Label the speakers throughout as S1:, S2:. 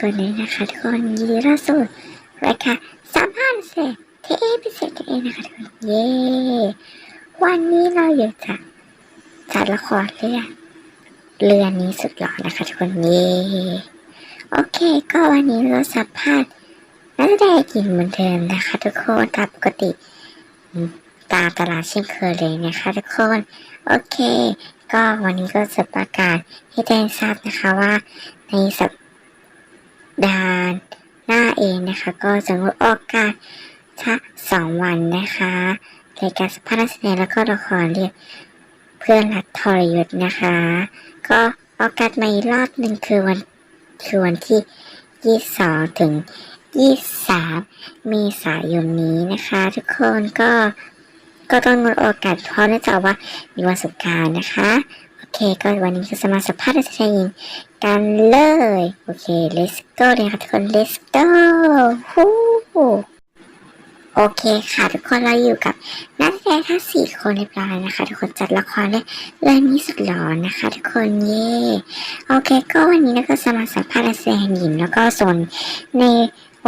S1: สวัสดีคนนี้นะคะทุกคนยินดีรับสู่รายการสัมภาษณ์เสร็จเทพิเศษเองนะคะทุกคนเย้วันนี้เราอยู่จากจากละครเรื่องเรือนี้สุดหล่อนะคะทุกคนเย้โอเคก็วันนี้เราสัมภาษณ์นักแสดงหญิงเหมือนเดิมนะคะ ทุกคนตามปกติตามตลาดเช่นเคยเลยนะคะ ทุกคนโอเค ก็วันนี้ก็จะประกาศให้แจ้งทราบนะคะว่าในสัป ดาห์หน้าเองนะคะ ก็จะงดออกอากาศสักสองวันนะคะรายการสัมภาษณ์นักแสดงแล้วก็ละครเรียกเพื่อนรักทรยศนะคะ ก็ออกอากาศมาอีกรอบหนึ่งคือวันคือวันที่ 22 ถึง 23 เมษายนนี้นะคะ ทุกคนก็ก็ต้องงดออกอากาศเพราะเนื่องจากว่ามีวันสงการนะคะ โอเค ก็วันนี้ก็จะมาสัมภาษณ์นักแสดงหญิง กันเลย โอเค let's go เลยค่ะทุกคน let's go ฮู้โอเคค่ะ ทุกคนเราอยู่กับนักแสดงทั้งสี่คนเรียบร้อยนะคะ ทุกคนจัดละครเลยเรื่องนี้สุดหลอนนะคะ ทุกคนเย่โอเค ก็วันนี้เราก็จะมาสัมภาษณ์นักแสดงหญิงแล้วก็ส่วนใน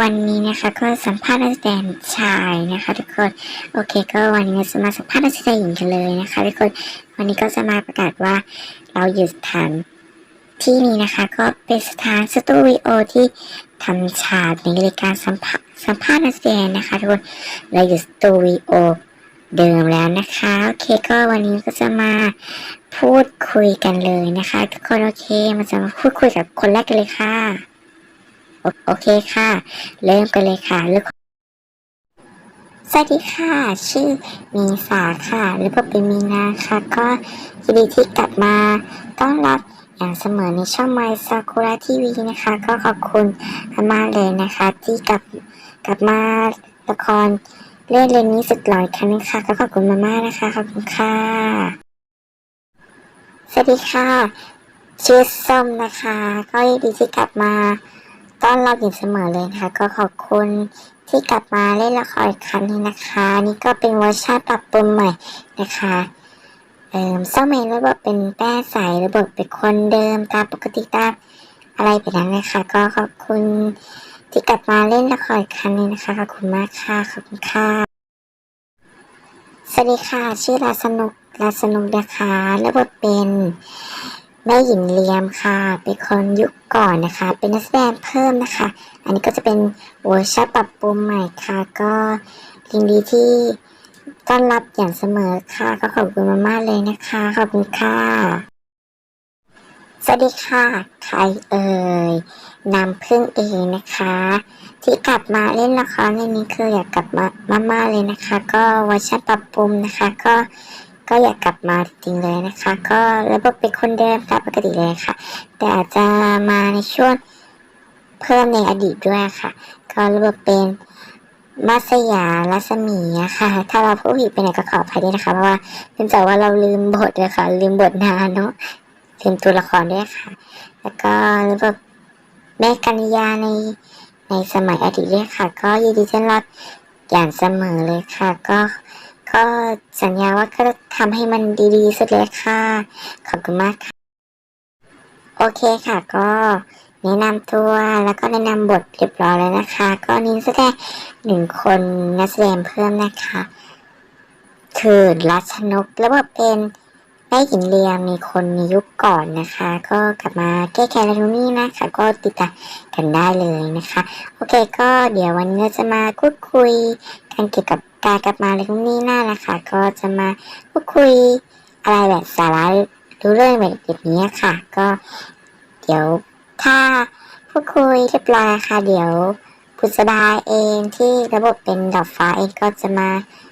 S1: วันนี้นะคะก็สัมภาษณ์นักแสดงชายนะคะ ทุกคนโอเค ก็วันนี้จะมาสัมภาษณ์นักแสดงหญิงกันเลยนะคะ ทุกคนวันนี้ก็จะมาประกาศว่าเราอยู่สถาน ที่นี้นะคะก็เป็นสถานสตูดิโอที่ทำฉากในรายการสัมภาสัมภาษณ์นักแสดงนะคะทุกคนเราอยู่สตูดิโอเดิมแล้วนะคะโอเคก็วันนี้ก็จะมาพูดคุยกันเลยนะคะ ทุกคนโอเคมาจะมาพูดคุยกับคนแรกกันเลยค่ะ โอโอเคค่ะ เริ่มกันเลยค่ะเลือสวัสดีค่ะ ชื่อมีสาค่ะหรือว่าเป็นมีนาค่ะ ก็ยินดีที่กลับมาต้อนรับ อย่างเสมอในช่อง My Sakura TV นะคะ ก็ขอบคุณมากเลยนะคะ ที่กลับกลับมาละครเรื่องเรื่องนี้สุดหล่ออีกครั้งนึงค่ะก็ขอบคุณมากนะคะขอบคุณค่ะสวัสดีค่ะชื่อส้มนะคะ ก็ยินดีที่กลับมาต้อนรับอยู่เสมอเลยนะคะ ก็ขอบคุณที่กลับมาเล่นละครอีกครั้งนึงนะคะ นี่ก็เป็นเวอร์ชันปรับปรุงใหม่นะคะ เอ่อส้มเองระบบเป็นแป้ใสระบบเป็นคนเดิมตามปกติตามอะไรแบบนั้นนะคะ ก็ขอบคุณที่กลับมาเล่นละครอีกครั้งนึงนะคะขอบคุณมากค่ะขอบคุณค่ะสวัสดีค่ะ ชื่อราสนุกราสนุกนะคะระบบเป็นแม่หญิงเลียมค่ะ เป็นคนยุคก่อนนะคะ เป็นนักแสดงเพิ่มนะคะ อันนี้ก็จะเป็นเวอร์ชันปรับปรุงใหม่ค่ะ ก็ยินดีที่ ต้อนรับอย่างเสมอค่ะ ก็ขอบคุณมากๆเลยนะคะ ขอบคุณค่ะ สวัสดีค่ะ ใครเอ่ยนำพึ่งเองนะคะ ที่กลับมาเล่นละครเรื่องนี้คืออยากกลับมามากๆเลยนะคะ ก็เวอร์ชันปรับปรุงนะคะ ก็ก็อยากกลับมาจริงๆเลยนะคะ ก็ระบบเป็นคนเดิมตามปกติเลยค่ะ แต่อาจจะมาในช่วงเพิ่มในอดีตด้วยค่ะ ก็ระบบเป็น มัสยารัศมีอะค่ะ ถ้าเราพูดผิดไปไหนก็ขออภัยด้วยนะคะ เพราะว่าเนื่องจากว่าเราลืมบทเลยค่ะ ลืมบทนานเนาะลืมตัวละครด้วยค่ะ แล้วก็แบบแม่กัญญาในในสมัยอดีตด้วยค่ะ ก็ยินดีต้อนรับอย่างเสมอเลยค่ะ ก็ก็สัญญาว่าก็จะทำให้มันดีๆสุดเลยค่ะ ขอบคุณมากค่ะ โอเคค่ะก็ แนะนำตัวแล้วก็แนะนำบทเรียบร้อยแล้วนะคะ ก็นี้แสดงหนึ่งคนนักแสดงเพิ่มนะคะ คือรัชนกแล้วก็เป็นแม่หญิงเลียมในคนในยุคก่อนนะคะ ก็กลับมาแก้แค้นอะไรนี้นะคะ ก็ติดตามกันได้เลยนะคะ โอเคก็เดี๋ยววันนี้จะมาพูดคุยกันเกี่ยวกับการกลับมาอะไรนี้หน้านะคะ ก็จะมาพูดคุยอะไรแบบสาระรู้เรื่องแบบนี้ค่ะ ก็เดี๋ยว ถ้าพูดคุยเรียบร้อยค่ะ เดี๋ยวบุษบาเองที่ระบบเป็นดอกฟ้าเองก็จะมา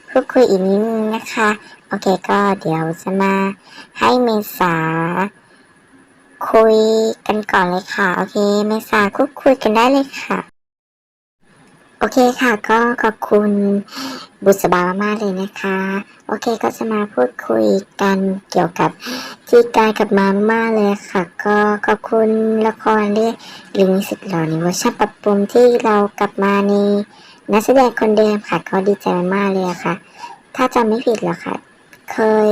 S1: พูดคุยอีกนิดนึงนะคะ โอเคก็เดี๋ยวจะมาให้เมษาคุยกันก่อนเลยค่ะ โอเค เมษาคุยคุยกันได้เลยค่ะ โอเคค่ะก็ขอบคุณบุษบามากๆเลยนะคะ โอเคก็จะมาพูดคุยกันเกี่ยวกับที่การกลับมามากเลยค่ะ ก็ขอบคุณละครเรื่องลิงสุดหล่อในเวอร์ชันปรับปรุงที่เรากลับมาในนักแสดงคนเดิมค่ะก็ดีใจมากเลยค่ะ ถ้าจำไม่ผิดหรอกค่ะ เคย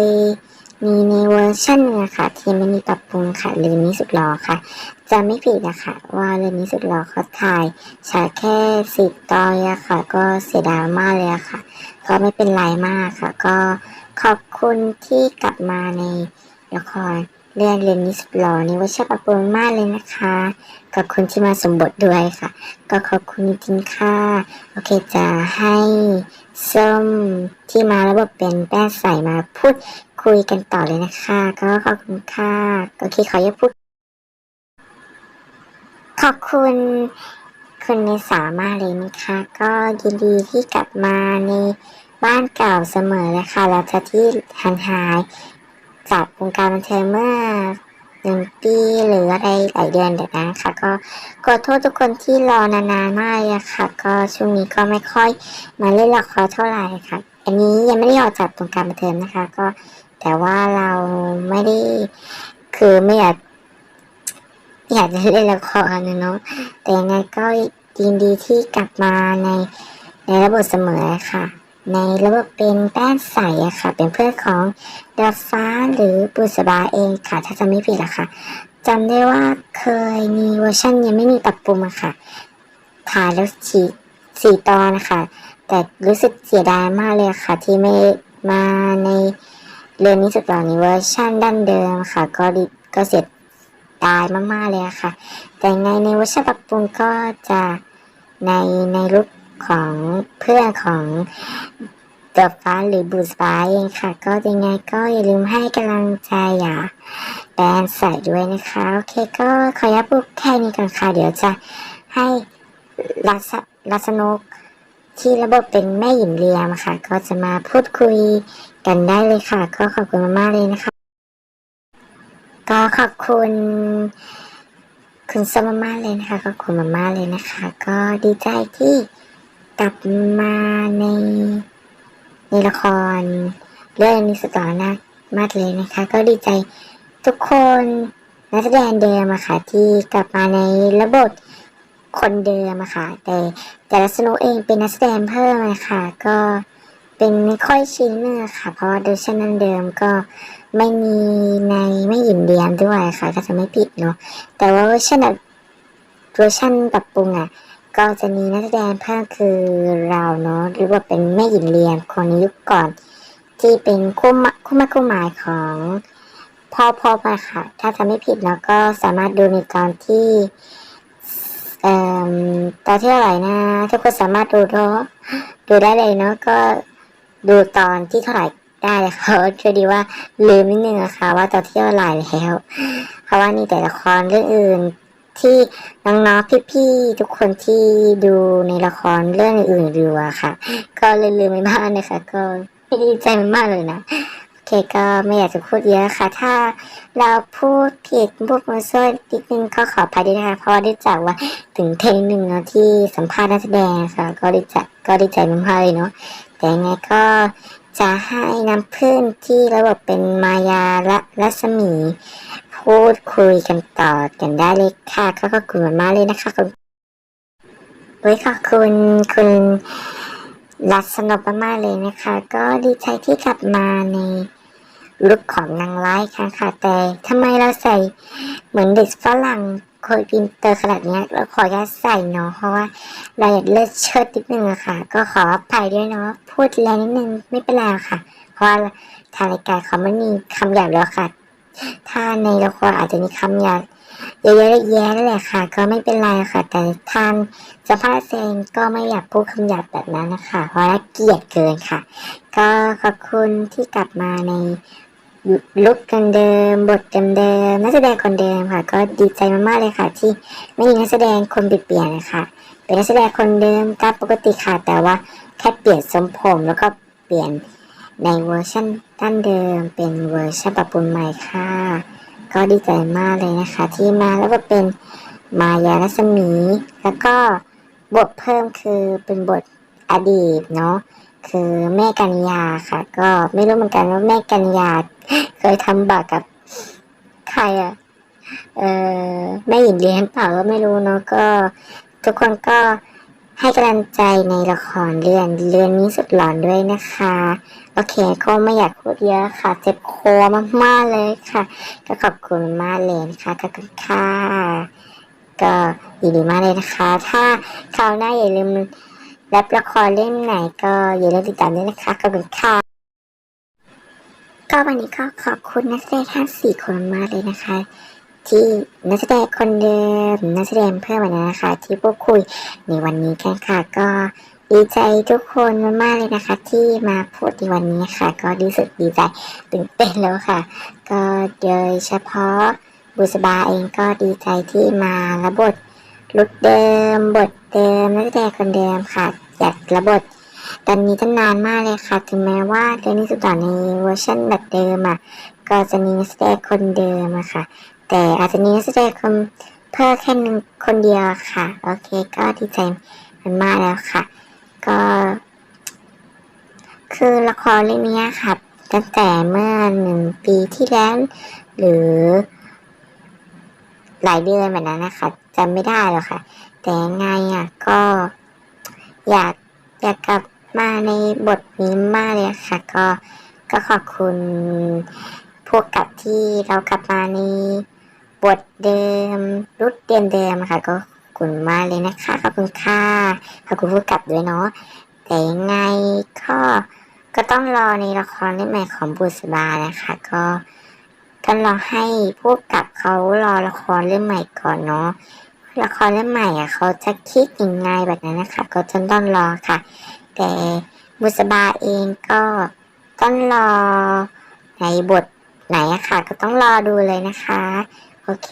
S1: มีในเวอร์ชันนะคะที่ไม่มีปรับปรุงค่ะเรื่องนี้สุดหล่อค่ะจะไม่ผิดนะคะว่าเรื่องนี้สุดหล่อเขาถ่ายฉากแค่สิบตอนอะค่ะ ก็เสียดายมากเลยอะค่ะ ก็ไม่เป็นไรมากค่ะ ก็ขอบคุณที่กลับมาในละคร เรื่องเรื่องนี้สุดหล่อในเวอร์ชันปรับปรุงมากเลยนะคะขอบคุณที่มาสมบทด้วยค่ะ ก็ขอบคุณจริงค่ะ โอเคจะให้ส้มที่มาแล้วบเป็นแป้งใส่มาพูดคุยกันต่อเลยนะคะ ก็ขอบคุณค่ะ โอเคขออย่าพูด ขอบคุณคุณเมษามากเลยนะคะ ก็ยินดีที่กลับมาในบ้านเก่าเสมอเลยค่ะหลังจากที่หันหาย จากวงการบันเทิงเมื่อหนึ่งปีหรืออะไรหลายเดือนเดี๋ยวนั้นค่ะก็ขอโทษทุกคนที่รอนานๆมากอะค่ะ ก็ช่วงนี้ก็ไม่ค่อยมาเล่นละครเท่าไหร่ค่ะ อันนี้ยังไม่ได้ออกจากวงการบันเทิงนะคะ ก็แต่ว่าเราไม่ได้คือไม่อยากอยากจะเล่นละครนะเนาะแต่ยังไงก็ยินดีที่กลับมาในในระบบเสมอค่ะ ในระบบเป็นแป้นใสอะค่ะ เป็นเพื่อนของดาฟ้าหรือบุษบาเองค่ะ ถ้าจำไม่ผิดอะค่ะจำได้ว่าเคยมีเวอร์ชันยังไม่มีปรับปรุงอะค่ะถ่ายแล้วสี่สี่ตอนนะคะแต่รู้สึกเสียดายมากเลยค่ะ ที่ไม่มาในเรื่องนี้สุดหล่อในเวอร์ชันดั้นเดิมค่ะ ก็ดีก็เสียดายมากๆเลยอะค่ะ แต่ไงในเวอร์ชันปรับปรุงก็จะในในลุค ของเพื่อนของเดอะฟ้าหรือบูสฟ้าเองค่ะ ก็ยังไงก็อย่าลืมให้กำลังใจอย่าแบนใส่ด้วยนะคะ โอเคก็ขออนุญาตพูดแค่นี้ก่อนค่ะ เดี๋ยวจะให้ลัสลัสนกที่ระบบเป็นแม่หญิงเรียมค่ะ ก็จะมาพูดคุยกันได้เลยค่ะ ก็ขอบคุณมากๆเลยนะคะ ก็ขอบคุณคุณสมมาเลยนะคะขอบคุณมากๆเลยนะคะ ก็ดีใจที่ กลับมาในในละครเรื่องนี้สตอรนะมากเลยนะคะ ก็ดีใจทุกคนนักแสดงเดิมอะค่ะ ที่กลับมาในระบบคนเดิมอะค่ะ แต่แต่ละสโนเองเป็นนักแสดงเพิ่มอะค่ะ ก็เป็นไม่ค่อยชินเนื้อะค่ะ เพราะว่าเวอร์ชันนั้นเดิมก็ไม่มีในไม่หยินเดียมด้วยค่ะ ถ้าจะไม่ผิดเนาะแต่ว่าเวอร์ชันแบบเวอร์ชันปรับปรุงอะ ก็จะมีนักแสดงเพิ่มคือเราเนาะหรือว่าเป็นแม่หญิงเรียนคนยุคก่อน ที่เป็นคู่มะคู่มาคู่หมายของพ่อพ่อไปค่ะ ถ้าจะไม่ผิดแล้วก็สามารถดูในตอนที่เอ่อตอนที่เท่าไหร่นะ ทุกคนสามารถดูเนาะดูได้เลยเนาะก็ดูตอนที่เท่าไหร่ได้เลยค่ะช่วยดีว่าลืมนิดนึงอะคะว่าตอนที่เท่าไหร่แล้วเพราะว่านี่แต่ละครเรื่องอื่น ที่น้องๆพี่ๆทุกคนที่ดูในละครเรื่องอื่นๆดูอะค่ะ ก็เลยลืมไปบ้างนะคะ ก็ดีใจมากเลยนะโอเคก็ไม่อยากจะพูดเยอะค่ะ ถ้าเราพูดผิดพูดมาช่วยนิดนึงก็ขออภัยด้วยนะคะเพราะได้จากว่าถึงเทงหนึ่งเนาะที่สัมภาษณ์นักแสดงค่ะ ก็ดีใจก็ดีใจมากๆเลยเนาะแต่ยังไงก็จะให้น้ำพึ่งที่ระบบเป็นมายาและรัศมี พูดคุยกันต่อกันได้เลยค่ะก็ขอบคุณมากเลยนะคะคุณเฮ้ยขอบคุณคุณรัศนกมากๆเลยนะคะ ก็ดีใจที่กลับมาในลุคของนางร้ายค่ะค่ะ แต่ทำไมเราใส่เหมือนเด็กฝรั่งคนอินเตอร์ขนาดนี้เราขออนุญาตใส่เนาะเพราะว่าเราอยากเลือดเชิดนิดนึงอะค่ะ ก็ขออภัยด้วยเนาะพูดแรงนิดนึงไม่เป็นไรค่ะ เพราะว่าทางรายการเขาไม่มีคำหยาบแล้วค่ะ ถ้าในละครอาจจะมีคำหยาบเยอะๆแยะๆนั่นแหละค่ะ ก็ไม่เป็นไรค่ะ แต่ทางสภาพเซนก็ไม่อยากพูดคำหยาบแบบนั้นนะคะเพราะว่าเกลียดเกินค่ะ ก็ขอบคุณที่กลับมาในลุกกันเดิม บทเดิมๆนักแสดงคนเดิมค่ะ ก็ดีใจมากๆเลยค่ะ ที่ไม่มีนักแสดงคนเปลี่ยนนะคะเป็นนักแสดงคนเดิมตามปกติค่ะแต่ว่าแค่เปลี่ยนทรงผมแล้วก็เปลี่ยนในเวอร์ชัน ดั้นเดิมเป็นเวอร์ชันปรับปรุงใหม่ค่ะ ก็ดีใจมากเลยนะคะ ที่มาแล้วก็เป็นมายารัศมี แล้วก็บทเพิ่มคือเป็นบทอดีตเนาะคือแม่กัญญาค่ะ ก็ไม่รู้เหมือนกันว่าแม่กัญญาเคยทำบาปกับใครอะเออแม่หญิงเลี้ยงเปล่าก็ไม่รู้เนาะก็ ทุกคนก็ ให้กำลังใจในละครเรื่องเรื่องนี้สุดหลอนด้วยนะคะ โอเคก็ไม่อยากพูดเยอะค่ะ เจ็บคอมากๆเลยค่ะ ก็ขอบคุณมากเลยนะคะขอบคุณค่ะก็ยินดีมากเลยนะคะ ถ้าคราวหน้าอย่าลืมรับละครเล่มไหนก็อย่าลืมติดตามด้วยนะคะขอบคุณค่ะก็วันนี้ก็ขอบคุณนักแสดงทั้งสี่คนมากเลยนะคะ ที่นักแสดงคนเดิมนักแสดงเพิ่มมานะคะ ที่พูดคุยในวันนี้กันค่ะก็ดีใจทุกคนมากๆเลยนะคะ ที่มาพูดในวันนี้ค่ะ ก็รู้สึกดีใจตื่นเต้นแล้วค่ะ ก็โดยเฉพาะบุษบาเองก็ดีใจที่มารับทลุดเดิม บทเดิมนักแสดงคนเดิมค่ะอยากรับทตอนนี้ตั้งนานมากเลยค่ะ ถึงแม้ว่าเรื่องนี้สุดต่อในเวอร์ชันแบบเดิมอะก็จะมีนักแสดงคนเดิมอะค่ะ แต่อาจจะมีนักแสดงคนเพิ่มแค่หนึ่งคนเดียวค่ะ โอเคก็ดีใจมันมากแล้วค่ะ ก็ คือละครเรื่องนี้ค่ะตั้งแต่เมื่อหนึ่งปีที่แล้ว หรือ หลายเดือนแบบนั้นนะคะจำไม่ได้หรอกค่ะ แต่ไงอะก็ อยากอยากกลับมาในบทนี้มากเลยค่ะ ก็ก็ขอบคุณพวกกับที่เรากลับมาใน บทเดิมรุดเดิมเดิมค่ะก็คุณมากเลยนะคะขอบคุณค่ะขอบคุณผู้กับด้วยเนาะแต่ยังไงก็ก็ต้องรอในละครเรื่องใหม่ของบุษบานะคะ ก็ก็รอให้ผู้กกับเขารอละครเรื่องใหม่ก่อนเนาะละครเรื่องใหม่อะเขาจะคิดยังไงแบบนั้นนะคะ ก็จนต้องรอค่ะ แต่บุษบาเองก็ต้องรอในบทไหนอะค่ะ ก็ต้องรอดูเลยนะคะ โอเค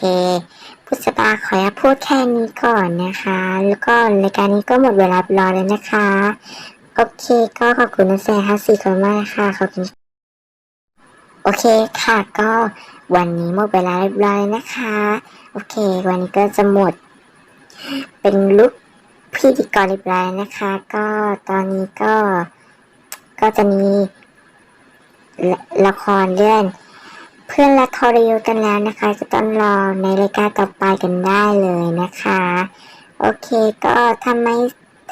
S1: บุษบาขอพูดแค่นี้ก่อนนะคะ แล้วก็รายการนี้ก็หมดเวลาเรียบร้อแล้วนะคะ โอเคก็ขอบคุณนักแสดงทั้งสี่คนมากนะคะขอบคุณโอเคค่ะก็วันนี้หมดเวลาเรียบร้อยนะคะ โอเค วันนี้ก็จะหมด เป็นลุคพิธีกรเรียบร้อยนะคะ ก็ตอนนี้ก็ก็จะมีละละครเรื่อง เพื่อนรักทอริวกันแล้วนะคะจะต้องรอในรายการต่อไปกันได้เลยนะคะ โอเคก็ทำไม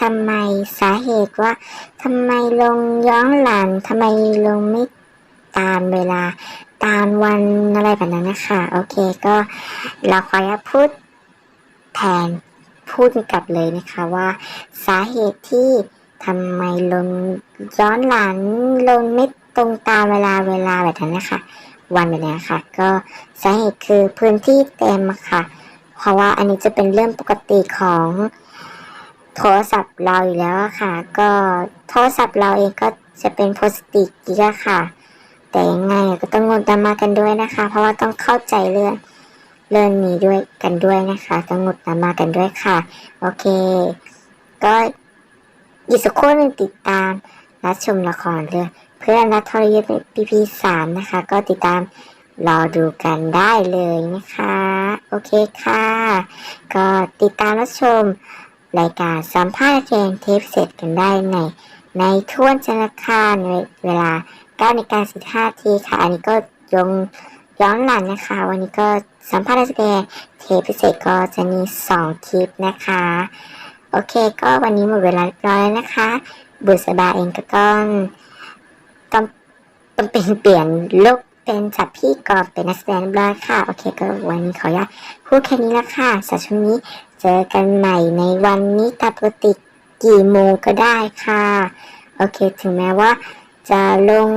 S1: ทำไมสาเหตุว่าทำไมลงย้อนหลังทำไมลงไม่ตามเวลาตามวันอะไรแบบนั้นนะคะ โอเคก็เราขออนุญาตพูดแทนพูดกลับเลยนะคะว่าสาเหตุที่ทำไมลงย้อนหลังลงไม่ตรงตามเวลาเวลาแบบนั้นนะคะ วันแบบนี้ค่ะ ก็สาเหตุคือพื้นที่เต็มค่ะ เพราะว่าอันนี้จะเป็นเรื่องปกติของโทรศัพท์เราอยู่แล้วค่ะ ก็โทรศัพท์เราเองก็จะเป็นโพสติกิกะค่ะ แต่ยังไงก็ต้องงดตามมากันด้วยนะคะ เพราะว่าต้องเข้าใจเรื่องเรื่องนี้ด้วยกันด้วยนะคะ ต้องงดตามมากันด้วยค่ะ โอเค ก็อีกสักครู่หนึ่งติดตามรับชมละครเรื่อง เพื่อนรักทรยศพีพีสามนะคะ ก็ติดตามรอดูกันได้เลยนะคะ โอเคค่ะ ก็ติดตามรับชมรายการสัมภาษณ์แจงเทปเสร็จกันได้ใน ในท่วนจันทร์คารในเวลา9นาฬิกา15นาทีค่ะ อันนี้ก็ยงย้อนหลังนะคะ วันนี้ก็สัมภาษณ์นักแสดงเทปพิเศษก็จะมี 2 คลิปนะคะ โอเคก็วันนี้หมดเวลาเรียบร้อยแล้วนะคะ บุษบาเองก็ต้อง ต้องต้องเป็นเปลี่ยนลุกเป็นจากพี่กอบเป็นนักแสดงเรียบร้อยค่ะ โอเคก็วันนี้ขออนุญาตพูดแค่นี้ละค่ะสำหรับช่วงนี้เจอกันใหม่ในวันนี้ตามปกติกี่โมงก็ได้ค่ะ โอเค ถึงแม้ว่า จะลง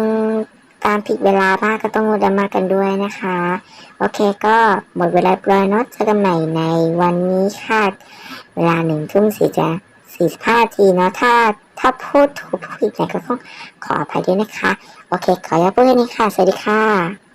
S1: ตามผิดเวลาบ้างก็ต้องงดมากันด้วยนะคะ โอเคก็หมดเวลาเรียบร้อยเนาะเจอกันใหม่ในวันนี้ค่ะ เวลาหนึ่งทุ่มสี่จะ สี่สิบห้าทีเนาะถ้าถ้าพูดถูกพูดผิดไหนก็ต้องขออภัยด้วยนะคะ โอเค ขออนุญาตพูดแค่นี้ค่ะ สวัสดีค่ะ